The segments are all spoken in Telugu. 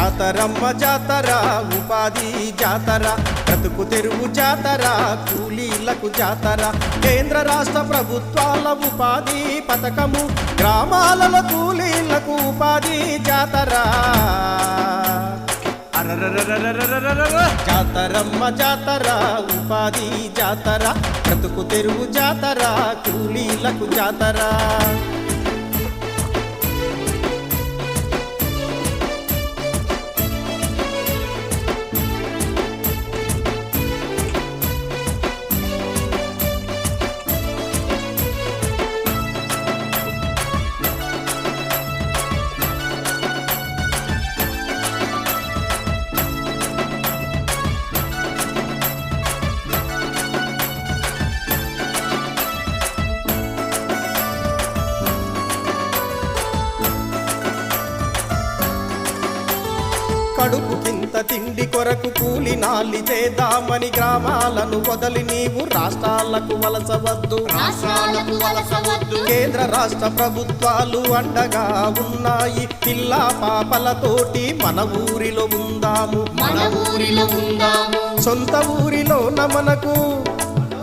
జాతరమ్మ జాతర ఉపాధి జాతర బ్రతుకు తెరువు జాతర కూలీలకు జాతర. కేంద్ర రాష్ట్ర ప్రభుత్వాల ఉపాధి పథకము గ్రామాలలో కూలీలకు ఉపాధి జాతర. జాతరమ్మ జాతర ఉపాధి జాతర బ్రతుకు తెరువు జాతర కూలీలకు జాతర. కింత తిండి కొరకు కూలి నాలి చేద్దామని గ్రామాలను వదలి నీవు రాష్ట్రాలకు వలసవద్దు. రాష్ట్రాలకు వలసవద్దు. కేంద్ర రాష్ట్ర ప్రభుత్వాలు అండగా ఉన్నాయి. పిల్ల పాపలతోటి మన ఊరిలో ఉందాము. మన ఊరిలో ఉందాము. సొంత ఊరిలోన మనకు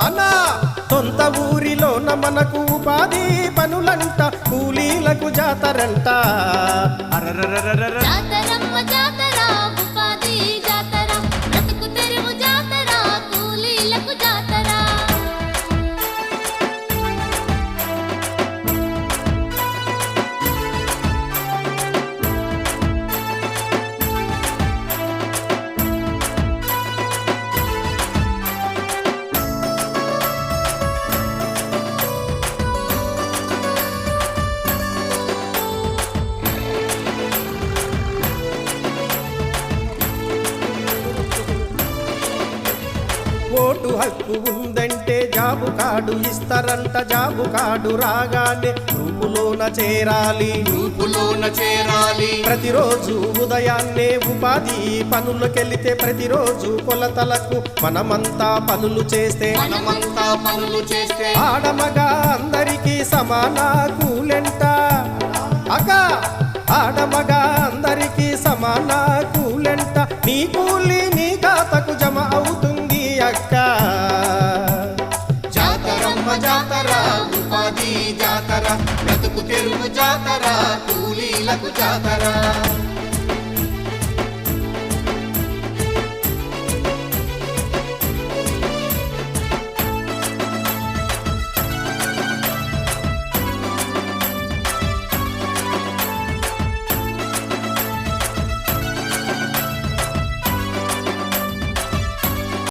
అన్నా సొంత ఊరిలోన మనకు ఉపాధి పనులంట. కూలీలకు జాతరంట. అరరరరరర. హక్కు ఉందంటే జాబు కార్డు ఇస్తారంట జాబు కార్డు రాగానే గ్రూపులోన చేరాలి. గ్రూపులోన చేరాలి. ప్రతిరోజు ఉదయాన్నే ఉపాధి పనులకెళ్తే ప్రతిరోజు కొలతలకు మనమంతా పనులు చేస్తే మనమంతా పనులు చేస్తే ఆడమగా అందరికీ సమాన కూలెంట. అక్క ఆడమగా అందరికీ సమాన కూలెంట. నీ కూలి జాతర కూలీలకు జాతర.